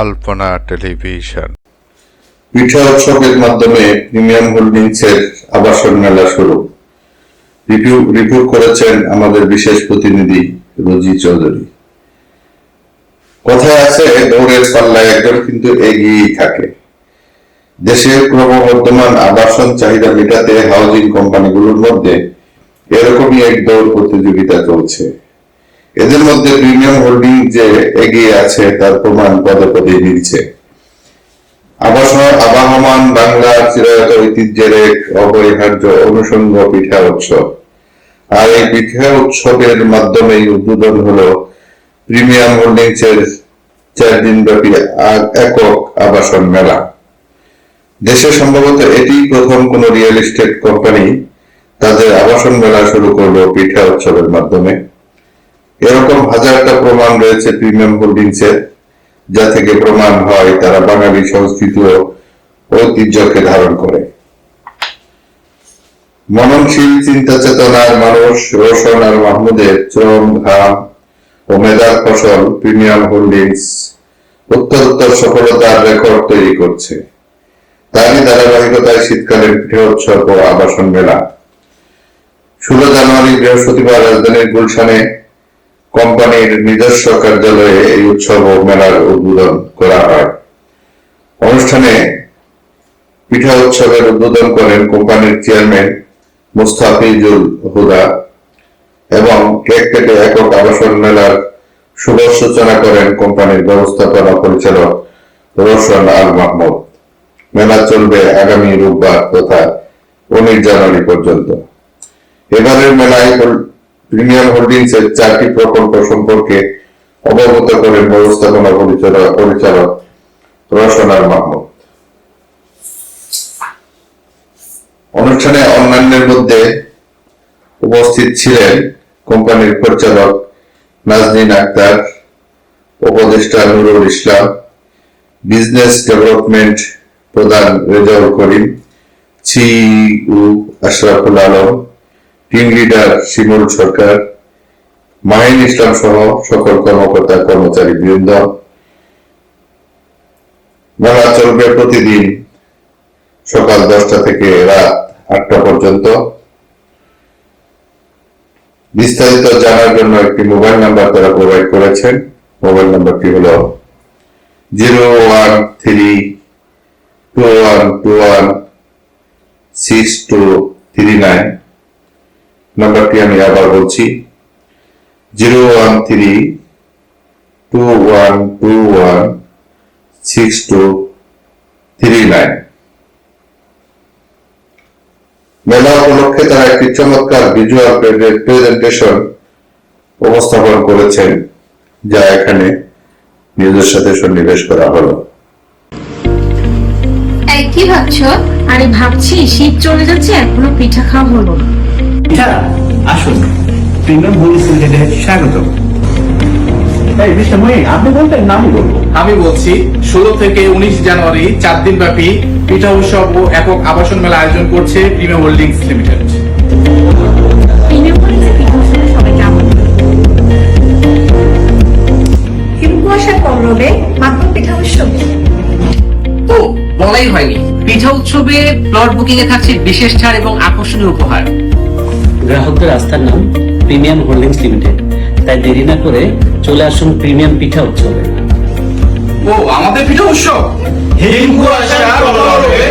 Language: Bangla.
আলপনা টেলিভিশন। পিঠা উৎসবের মাধ্যমে প্রিমিয়াম হোল্ডিংসের আবাসন মেলা শুরু। রিভিউ রিপোর্ট করেছেন আমাদের বিশেষ প্রতিনিধি রোজি চৌধুরী। কথায় আছে, দৌড়ের পাল্লায় একজন কিন্তু এগিয়েই থাকে। দেশের ক্রমবর্ধমান আবাসন চাহিদা মেটাতে হাউজিং কোম্পানিগুলোর মধ্যে এরকমই এক দৌড় প্রতিযোগিতা চলছে। এদের মধ্যে প্রিমিয়াম হোল্ডিং যে এগিয়ে আছে, তার প্রমাণ পদে পদে মিলছে আবাহমান বাংলার চিরায়ত ঐতিহ্যের এক অপরিহার্য অনুষঙ্গ পিঠা উৎসব। আর এই পিঠা উৎসবের মাধ্যমেই উদ্বোধন হলো প্রিমিয়াম হোল্ডিংস এর চার দিন ব্যাপী একক আবাসন মেলা। দেশে সম্ভবত এটি প্রথম কোন রিয়েল এস্টেট কোম্পানি তাদের আবাসন মেলা শুরু করল পিঠা উৎসবের মাধ্যমে। এরকম হাজারটা প্রমাণ রয়েছে প্রিমিয়াম হোল্ডিংস এর যা থেকে প্রমাণ হয় তারা বাঙালি সংস্কৃতি ও ঐতিহ্যকে ধারণ করে। মননশীল চিন্তা চেতনার মানুষ রোশন আর মাহমুদের শ্রম ঘাম ও মেধার ফসল প্রিমিয়াম হোল্ডিংস উত্তরোত্তর সফলতার রেকর্ড তৈরি করছে। তারই ধারাবাহিকতায় শীতকালীন পিঠে উৎসব ও আবাসন মেলা। ষোলো জানুয়ারি বৃহস্পতিবার রাজধানীর গুলশানে কোম্পানির নিজস্ব কার্যালয়ে এই উৎসব ও মেলার উদ্বোধন করা হয়। অনুষ্ঠানে পিঠা উৎসবের উদ্বোধন করেন কোম্পানির চেয়ারম্যান মুস্তাফিজুল হুদা এবং কেক কেটে একক আবাসন মেলার শুভ সূচনা করেন কোম্পানির ব্যবস্থাপনা পরিচালক রোশন আল মাহমুদ। মেলা চলবে আগামী রোববার তথা উনিশ জানুয়ারি পর্যন্ত। এবারের মেলায় প্রিমিয়াম হোল্ডিংস এর চারটি প্রকল্প সম্পর্কে অবগত করেন ব্যবস্থাপনা পরিচালক রোশনার মাহমুদ। অনুষ্ঠানে অন্যান্যের মধ্যে উপস্থিত ছিলেন কোম্পানির পরিচালক নাজনীন আক্তার, উপদেষ্টা নুরুল ইসলাম, বিজনেস ডেভেলপমেন্ট প্রধান Rezaul Karim CU Ashraful Alam team leader Shimul Sarkar Mahin Islam সহ সকল কর্মকর্তা, কর্মচারী বৃন্দ, মেলা চলবে প্রতিদিন সকাল দশটা থেকে রাত আটটা পর্যন্ত। বিস্তারিত জানার জন্য একটি মোবাইল নাম্বার তারা প্রোভাইড করেছেন। মোবাইল নাম্বারটি হলো zero one three two one two one six two three nine. নাম্বারটি আমি আবার বলছি। Zero one three two one two one six two three nine. মেলা উপলক্ষে তারা একটি চমৎকার ভিজুয়াল প্রেজেন্টেশন উপস্থাপন করেছেন, যা এখানে নিউজের সাথে সন্নিবেশ করা হলো। কি ভাবছ? আরে ভাবছি, শীত চলে যাচ্ছে, এখনও পিঠা খাওয়া হলো এছাড়া আসুন। প্রিমিয়াম হোলি লিমিটেডে স্বাগত এই মিস্টার মহি আপনি বলতেন না আমি বলব। আমি বলছি ষোলো থেকে উনিশ জানুয়ারি চার দিন ব্যাপী পিঠা উৎসব ও একক আবাসন মেলা আয়োজন করছে প্রিমিয়াম হোল্ডিংস লিমিটেড। কুয়াশা কম রবে মাত্র পিঠা উৎসবে। ও বলাই হয়নি। পিঠা উৎসবে প্লট বুকিং এ থাকছে বিশেষ ছাড় এবং আকর্ষণীয় উপহার। গ্রাহকদের আস্থার নাম প্রিমিয়াম হোল্ডিংস লিমিটেড। তাই দেরি না করে চলে আসুন প্রিমিয়াম পিঠা উৎসবে। ও আমাদের পিঠা উৎসব? হিমকু রবে,